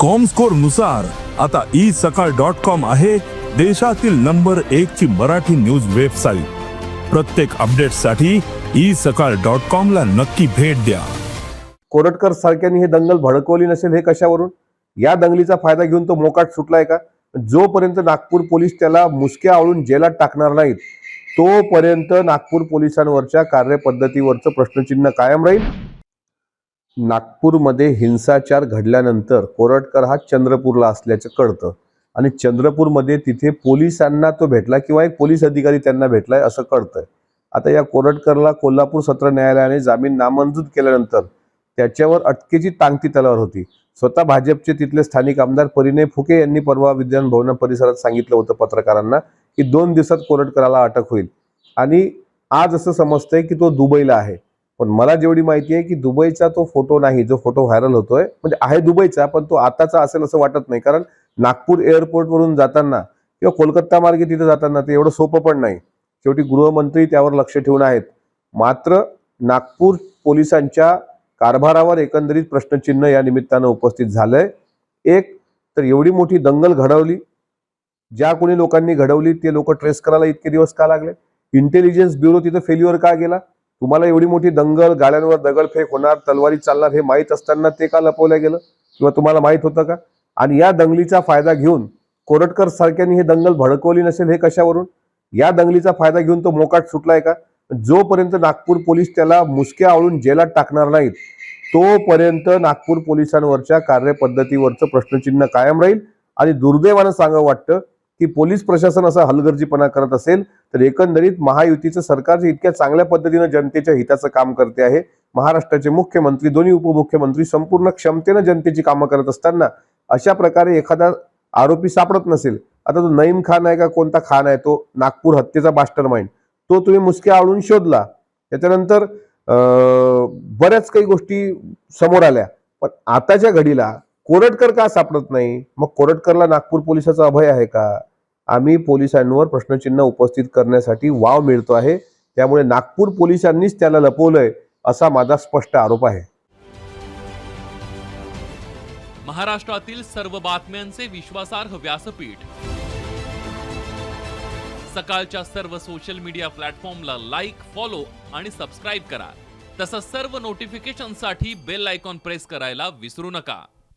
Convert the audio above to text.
कॉमस्कोरनुसार आता ई सकाळ dot com आहे देशातील नंबर एक ची मराठी न्यूज वेबसाईट प्रत्येक अपडेटसाठी ई सकाळ डॉट कॉम ला नक्की भेट द्या. कोरटकर सारख्यांनी हे दंगल भडकवली नसेल हे कशावरून? या दंगलीचा फायदा घेऊन तो मोकाट सुटलाय का? जोपर्यंत नागपूर पोलीस त्याला मुसक्या आवळून जेलात टाकणार नाहीत तोपर्यंत नागपूर पोलिसांवरच्या कार्यपद्धतीवरचं प्रश्नचिन्ह कायम राहील. नागपूरमध्ये हिंसाचार घडल्यानंतर कोरटकर हा चंद्रपूरला असल्याचं कळतं. आणि चंद्रपूरमध्ये तिथे पोलिसांना तो भेटला किंवा एक पोलीस अधिकारी त्यांना भेटलाय असं कळतंय. आता या कोरटकरला कोल्हापूर सत्र न्यायालयाने जामीन नामंजूर केल्यानंतर त्याच्यावर अटकेची टांगती तलावर होती. स्वतः भाजपचे तिथले स्थानिक आमदार परिणय फुके यांनी परवा विज्ञान भवन परिसरात सांगितलं होतं पत्रकारांना की दोन दिवसात कोरटकराला अटक होईल. आणि आज असं समजतंय की तो दुबईला आहे. पण मला जेवढी माहिती आहे की दुबईचा तो फोटो नाही जो फोटो व्हायरल होतोय म्हणजे आहे दुबईचा पण तो आताचा असेल असं वाटत नाही. कारण नागपूर एअरपोर्टवरून जाताना किंवा कोलकाता मार्गे तिथे जाताना ते एवढं सोपं पण नाही. शेवटी गृहमंत्री त्यावर लक्ष ठेवून आहेत. मात्र नागपूर पोलिसांच्या कारभारावर एकंदरीत प्रश्नचिन्ह या निमित्तानं उपस्थित झालंय. एक तर एवढी मोठी दंगल घडवली. ज्या कोणी लोकांनी घडवली ते लोक ट्रेस करायला इतके दिवस का लागले? इंटेलिजन्स ब्युरो तिथं फेल्युअर का गेला? तुम्हाला एवढी मोठी दंगल गाड्यांवर दगडफेक होणार तलवारी चालणार हे माहीत असताना ते का लपवलं गेलं? किंवा तुम्हाला माहीत होतं का? आणि या दंगलीचा फायदा घेऊन कोरटकर सारख्यांनी हे दंगल भडकवली नसेल हे कशावरून? या दंगलीचा फायदा घेऊन तो मोकाट सुटलाय का? जोपर्यंत नागपूर पोलीस त्याला मुसक्या आवळून जेलात टाकणार नाहीत तोपर्यंत नागपूर पोलिसांवरच्या कार्यपद्धतीवरचं प्रश्नचिन्ह कायम राहील. आणि दुर्दैवानं सांगावं वाटतं की पोलीस प्रशासन असा हलगर्जीपणा करत असेल तर एकंदरीत महायुतीचं सरकार इतक्या चांगल्या पद्धतीनं जनतेच्या हिताचं काम करते आहे महाराष्ट्राचे मुख्यमंत्री दोन्ही उपमुख्यमंत्री संपूर्ण क्षमतेनं जनतेची कामं करत असताना अशा प्रकारे एखादा आरोपी सापडत नसेल आता तो नईम खान आहे का कोणता खान आहे तो नागपूर हत्येचा मास्टर माइंड तो तुम्ही मुसक्या आळून शोधला त्याच्यानंतर बऱ्याच काही गोष्टी समोर आल्या पण आताच्या घडीला कोरटकर का सापडत नाही? मग कोरटकरला नागपूर पोलिसाचा अभय आहे का? आम्ही पोलिसांवर प्रश्नचिन्ह उपस्थित करण्यासाठी वाव मिळतो आहे. त्यामुळे नागपूर पोलिसांनीच त्याला लपवलंय असा माझा स्पष्ट आरोप आहे. महाराष्ट्रातील सर्व बातम्यांचे विश्वासार्ह व्यासपीठ. सकाळच्या सर्व सोशल मीडिया प्लॅटफॉर्मला लाईक फॉलो आणि सबस्क्राईब करा. तसंच सर्व नोटिफिकेशनसाठी बेल आयकॉन प्रेस करायला विसरू नका.